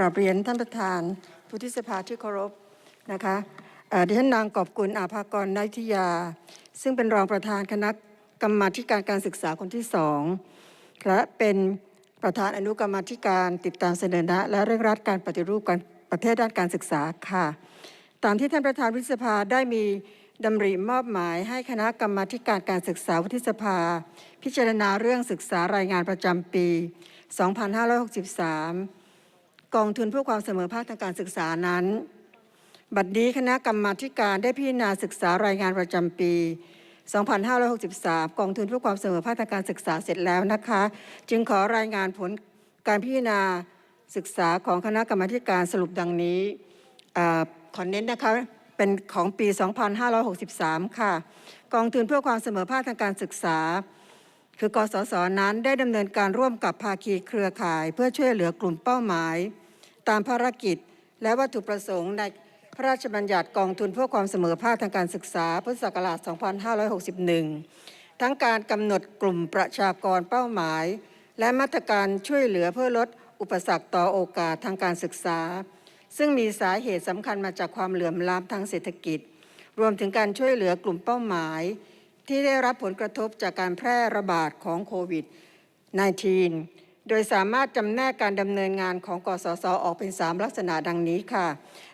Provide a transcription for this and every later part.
ราบเรียนท่านประธานผู้ที่สภาที่เคารพนะคะเอ่อดิฉันนางกอบกุลอาภากรนาทิยา ซึ่งเป็นรองประธานคณะกรรมาการการศึกษาคนที่สองและเป็นประธานอนุกรรมาธิการติดตามเสนอแนะและเร่งรัดการปฏิรูปการประเทศด้านการศึกษาค่ะ ตามที่ท่านประธานวิสภาได้มีดำริมอบหมายให้คณะกรรมาการการศึกษาวุฒิสภา พิจารณาเรื่องศึกษารายงานประจำปี 2563 กองทุนเพื่อความเสมอภาคทางการศึกษานั้น บัดนี้คณะกรรมาการได้พิจารณาศึกษารายงานประจำปี 2563 กองทุนเพื่อความเสมอภาคทางการศึกษาเสร็จแล้วนะคะ จึงขอรายงานผลการพิจารณาศึกษาของคณะกรรมาการสรุปดังนี้อขอเน้นนะคะเป็นของปี 2563 ค่ะ กองทุนเพื่อความเสมอภาคทางการศึกษา คือกสศนั้นได้ดำเนินการร่วมกับภาคีเครือข่าย เพื่อช่วยเหลือกลุ่มเป้าหมาย ตามภารกิจและวัตถุประสงค์ในพระราชบัญญัติกองทุนเพื่อความเสมอภาคทางการศึกษาพุทธศักราช 2561 ทั้งการกำหนดกลุ่มประชากรเป้าหมาย และมาตรการช่วยเหลือเพื่อลดอุปสรรคต่อโอกาสทางการศึกษา ซึ่งมีสาเหตุสำคัญมาจากความเหลื่อมล้ำทางเศรษฐกิจ รวมถึงการช่วยเหลือกลุ่มเป้าหมาย ที่ได้รับผลกระทบจากการแพร่ระบาดของโควิด -19 โดยสามารถจำแนกการดำเนินงานของกสศออกเป็น 3 ลักษณะดังนี้ค่ะ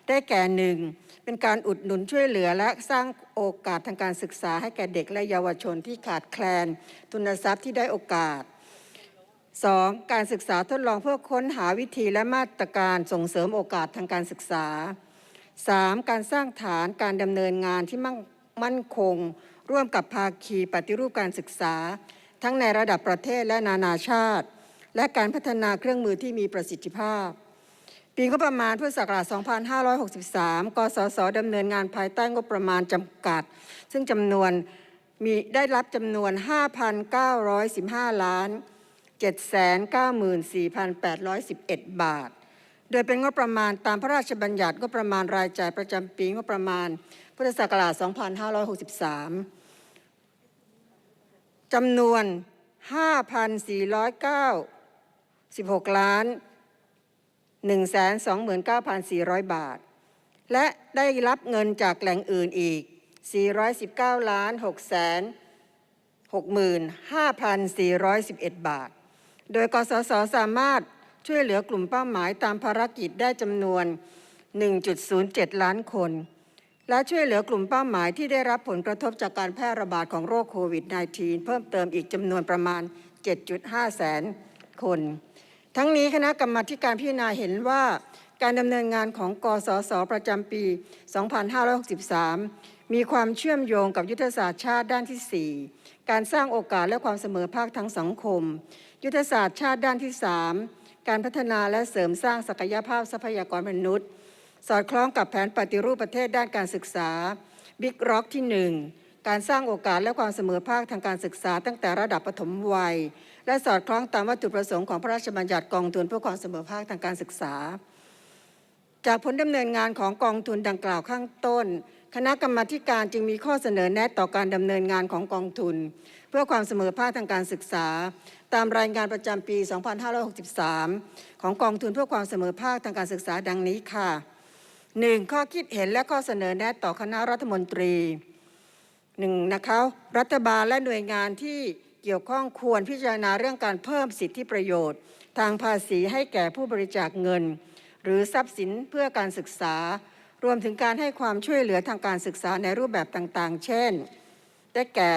ได้แก่หนึ่งเป็นการอุดหนุนช่วยเหลือและสร้างโอกาสทางการศึกษาให้แก่เด็กและเยาวชนที่ขาดแคลน ทุนทรัพย์ที่ได้โอกาส 2. การศึกษาทดลองเพื่อค้นหาวิธีและมาตรการส่งเสริมโอกาสทางการศึกษา 3. การสร้างฐานการดำเนินงานที่มั่งมั่นคง ร่วมกับภาคีปฏิรูปการศึกษา ทั้งในระดับประเทศและนานาชาติ และการพัฒนาเครื่องมือที่มีประสิทธิภาพ ปีงบประมาณพุทธศักราช 2563 กสศดำเนินงานภายใต้งบประมาณจำกัด ซึ่งจำนวนมีได้รับจำนวน 5,915 ล้าน 794,811 บาท โดยเป็นงบประมาณตามพระราชบัญญัติงบประมาณรายจ่ายประจำปีงบประมาณ พุทธศักราช 2563 จำนวน 5,496ล้าน 129,400 บาท และได้รับเงินจากแหล่งอื่นอีก 419 ล้าน 6 แสน65,411 บาท โดยกสศสามารถช่วยเหลือกลุ่มเป้าหมายตามภารกิจได้จำนวน 1.07 ล้านคน และช่วยเหลือกลุ่มเป้าหมายที่ได้รับผลกระทบจากการแพร่ระบาดของโรคโควิด -19 เพิ่มเติมอีกจำนวนประมาณ 7.5 แสนคน ทั้งนี้คณะกรรมาการพิจารณาเห็นว่า การดำเนินงานของกสศประจำปี 2563 มีความเชื่อมโยงกับยุทธศาสตร์ชาติด้านที่ 4 การสร้างโอกาสและความเสมอภาคทางสังคม ยุทธศาสตร์ชาติด้านที่ 3 การพัฒนาและเสริมสร้างศักยภาพทรัพยากรมนุษย์ สอดคล้องกับแผนปฏิรูปประเทศด้านการศึกษาบิ๊กร็อกที่ 1 การสร้างโอกาสและความเสมอภาคทางการศึกษาตั้งแต่ระดับปฐมวัย และสอดคล้องตามวัตถุประสงค์ของพระราชบัญญัติกองทุนเพื่อความเสมอภาคทางการศึกษา จากผลดำเนินงานของกองทุนดังกล่าวข้างต้น คณะกรรมาการจึงมีข้อเสนอแนะต่อการดำเนินงานของกองทุน เพื่อความเสมอภาคทางการศึกษา ตามรายงานประจำปี 2563 ของกองทุนเพื่อความเสมอภาคทางการศึกษาดังนี้ค่ะ 1. ข้อคิดเห็นและข้อเสนอแนะต่อคณะรัฐมนตรีหนึ่งนะคะรัฐบาลและหน่วยงานที่เกี่ยวข้องควรพิจารณาเรื่องการเพิ่มสิทธิประโยชน์ ทางภาษีให้แก่ผู้บริจาคเงิน หรือทรัพย์สินเพื่อการศึกษา รวมถึงการให้ความช่วยเหลือทางการศึกษาในรูปแบบต่างๆ เช่น ได้แก่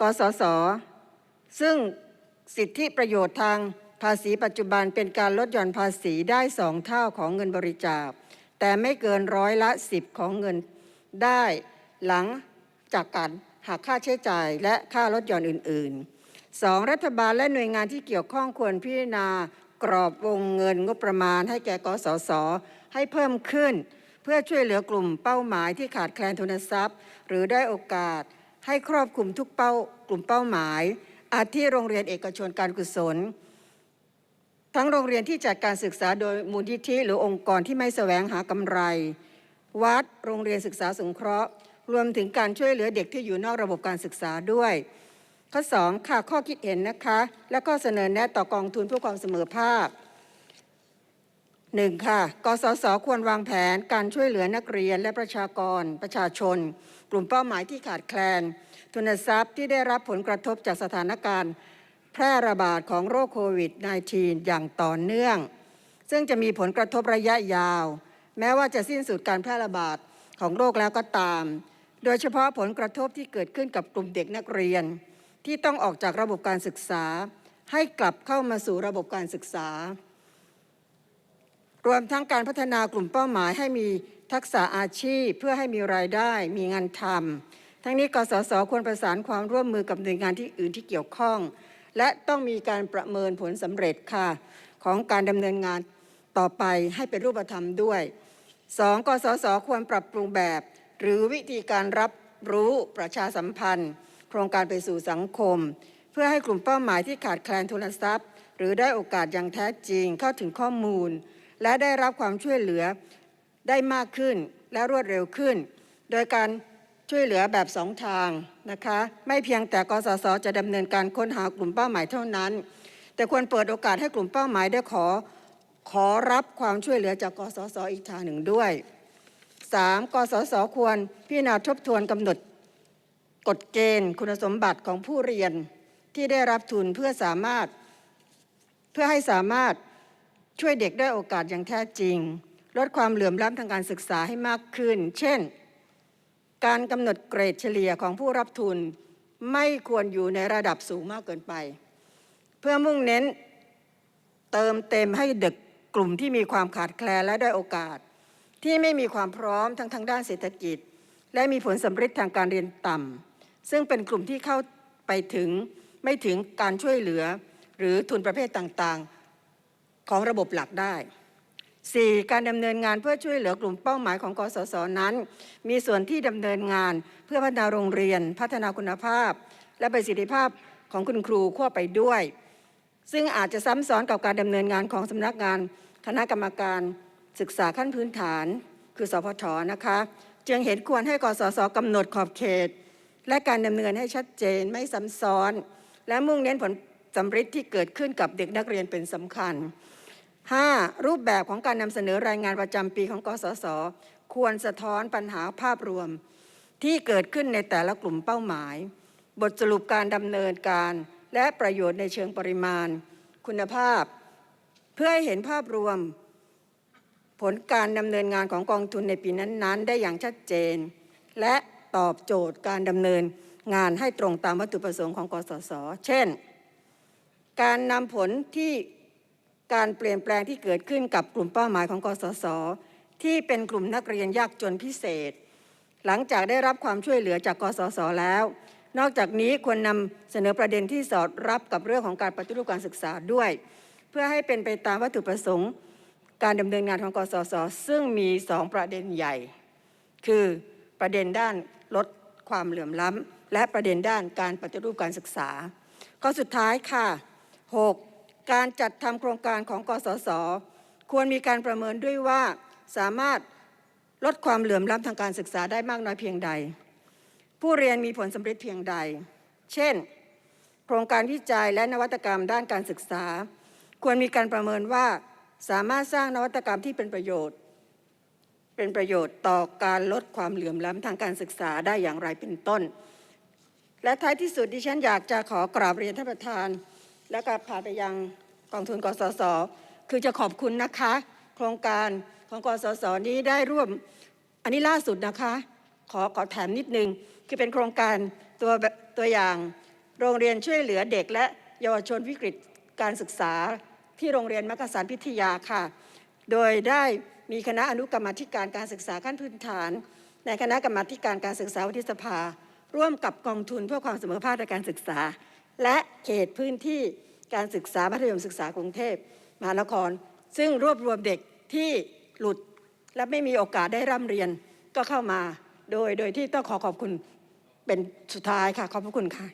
กสศซึ่งสิทธิประโยชน์ทางภาษีปัจจุบันเป็นการลดหย่อนภาษีได้สองเท่าของเงินบริจาค แต่ไม่เกินร้อยละสิบของเงินได้หลังจากการหักค่าใช้จ่ายและค่าลดหย่อนอื่น ๆ 2. รัฐบาลและหน่วยงานที่เกี่ยวข้องควรพิจารณากรอบวงเงินงบประมาณให้แก่กสศให้เพิ่มขึ้น เพื่อช่วยเหลือกลุ่มเป้าหมายที่ขาดแคลนทุนทรัพย์ หรือได้โอกาสให้ครอบคลุมทุกเป้ากลุ่มเป้าหมาย อาทิโรงเรียนเอกชนการกุศล ทั้งโรงเรียนที่จัดการศึกษาโดยมูลนิธิหรือองค์กรที่ไม่แสวงหากำไร วัดโรงเรียนศึกษาสงเคราะห์ รวมถึงการช่วยเหลือเด็กที่อยู่นอกระบบการศึกษาด้วย ข้อ 2 ค่ะข้อคิดเห็นนะคะ และข้อเสนอแนะต่อกองทุนเพื่อความเสมอภาคหนึ่งค่ะกสศควรวางแผนการช่วยเหลือนักเรียนและประชากร ประชาชน กลุ่มเป้าหมายที่ขาดแคลน ทุนทรัพย์ที่ได้รับผลกระทบจากสถานการณ์ แพร่ระบาดของโรคโควิด -19 อย่างต่อเนื่อง ซึ่งจะมีผลกระทบระยะยาว แม้ว่าจะสิ้นสุดการแพร่ระบาดของโรคแล้วก็ตาม โดยเฉพาะผลกระทบที่เกิดขึ้นกับกลุ่มเด็กนักเรียน ที่ต้องออกจากระบบการศึกษา ให้กลับเข้ามาสู่ระบบการศึกษา รวมทั้งการพัฒนากลุ่มเป้าหมายให้มีทักษะอาชีพเพื่อให้มีรายได้มีงานทำทั้งนี้กสศควรประสานความร่วมมือกับหน่วยงานที่อื่นที่เกี่ยวข้อง และต้องมีการประเมินผลสำเร็จค่ะ ของการดำเนินงานต่อไปให้เป็นรูปธรรมด้วย 2. กสศควรปรับปรุงแบบ หรือวิธีการรับรู้ประชาสัมพันธ์ โครงการไปสู่สังคม เพื่อให้กลุ่มเป้าหมายที่ขาดแคลนทุนทรัพย์ หรือได้โอกาสอย่างแท้จริงเข้าถึงข้อมูล และได้รับความช่วยเหลือได้มากขึ้นและรวดเร็วขึ้น โดยการช่วยเหลือแบบสองทาง นะคะไม่เพียงแต่กสศจะดำเนินการค้นหากลุ่มเป้าหมายเท่านั้น แต่ควรเปิดโอกาสให้กลุ่มเป้าหมายได้ขอขอรับความช่วยเหลือจากกสศอีกทางหนึ่งด้วย 3. กสศควรพิจารณาทบทวนกำหนดกฎเกณฑ์ คุณสมบัติของผู้เรียนที่ได้รับทุนเพื่อสามารถ เพื่อให้สามารถช่วยเด็กได้โอกาสอย่างแท้จริง ลดความเหลื่อมล้ำทางการศึกษาให้มากขึ้น เช่น การกำหนดเกรดเฉลี่ยของผู้รับทุนไม่ควรอยู่ในระดับสูงมากเกินไป เพื่อมุ่งเน้นเติมเต็มให้เด็กกลุ่มที่มีความขาดแคลนและได้อยโอกาส ที่ไม่มีความพร้อมทั้งทางด้านเศรษฐกิจ และมีผลสำเร็จทางการเรียนต่ำซึ่งเป็นกลุ่มที่เข้าไปถึงไม่ถึงการช่วยเหลือ หรือทุนประเภทต่างๆ ของระบบหลักได้ 4. การดำเนินงานเพื่อช่วยเหลือกลุ่มเป้าหมายของกสศนั้น มีส่วนที่ดำเนินงานเพื่อพัฒนาโรงเรียน พัฒนาคุณภาพ และประสิทธิภาพของคุณครูควบไปด้วย ซึ่งอาจจะซ้ำซ้อนกับการดำเนินงานของสำนักงาน คณะกรรมการศึกษาขั้นพื้นฐาน คือสพทนะคะ จึงเห็นควรให้กสศกำหนดขอบเขต และการดำเนินให้ชัดเจนไม่ซ้ำซ้อน และมุ่งเน้นผลสำเร็จที่เกิดขึ้นกับเด็กนักเรียนเป็นสำคัญ 5. รูปแบบของการนำเสนอรายงานประจำปีของกสศควรสะท้อนปัญหาภาพรวม ที่เกิดขึ้นในแต่ละกลุ่มเป้าหมาย บทสรุปการดำเนินการ และประโยชน์ในเชิงปริมาณ คุณภาพ เพื่อให้เห็นภาพรวม ผลการดำเนินงานของกองทุนในปีนั้นๆ ได้อย่างชัดเจน และตอบโจทย์การดำเนินงานให้ตรงตามวัตถุประสงค์ของกสศเช่น การนำผลที่ การเปลี่ยนแปลงที่เกิดขึ้นกับกลุ่มเป้าหมายของกสศที่เป็นกลุ่มนักเรียนยากจนพิเศษ หลังจากได้รับความช่วยเหลือจากกสศแล้ว นอกจากนี้ควรนำเสนอประเด็นที่สอดรับกับเรื่องของการปฏิรูปการศึกษาด้วย เพื่อให้เป็นไปตามวัตถุประสงค์ การดำเนินงานของกสศซึ่งมีสองประเด็นใหญ่ คือประเด็นด้านลดความเหลื่อมล้ำและประเด็นด้านการปฏิรูปการศึกษา ข้อสุดท้ายค่ะ 6. การจัดทำโครงการของกสศควรมีการประเมินด้วยว่าสามารถลดความเหลื่อมล้ำทางการศึกษาได้มากน้อยเพียงใด ผู้เรียนมีผลสำเร็จเพียงใด เช่น โครงการวิจัยและนวัตกรรมด้านการศึกษา ควรมีการประเมินว่าสามารถสร้างนวัตกรรมที่เป็นประโยชน์ เป็นประโยชน์ต่อการลดความเหลื่อมล้ำทางการศึกษาได้อย่างไรเป็นต้น และท้ายที่สุดดิฉันอยากจะขอกราบเรียนท่านประธาน และก็พาไปยังกองทุนกสศคือจะขอบคุณนะคะ โครงการของกสศนี้ได้ร่วมอันนี้ล่าสุดนะคะ ขอขอแถมนิดนึง คือเป็นโครงการตัวตัวอย่างโรงเรียนช่วยเหลือเด็กและเยาวชนวิกฤตการศึกษาที่โรงเรียนมักกะสันพิทยาค่ะ โดยได้มีคณะอนุกรรมธิการการศึกษาขั้นพื้นฐาน ในคณะกรรมธิการการศึกษาวุฒิสภา ร่วมกับกองทุนเพื่อความเสมอภาคในการศึกษา และเขตพื้นที่การศึกษามัธยมศึกษากรุงเทพมหานคร ซึ่งรวบรวมเด็กที่หลุดและไม่มีโอกาสได้ร่ำเรียนก็เข้ามา โดยโดยที่ต้องขอขอบคุณเป็นสุดท้ายค่ะ ขอบพระคุณค่ะ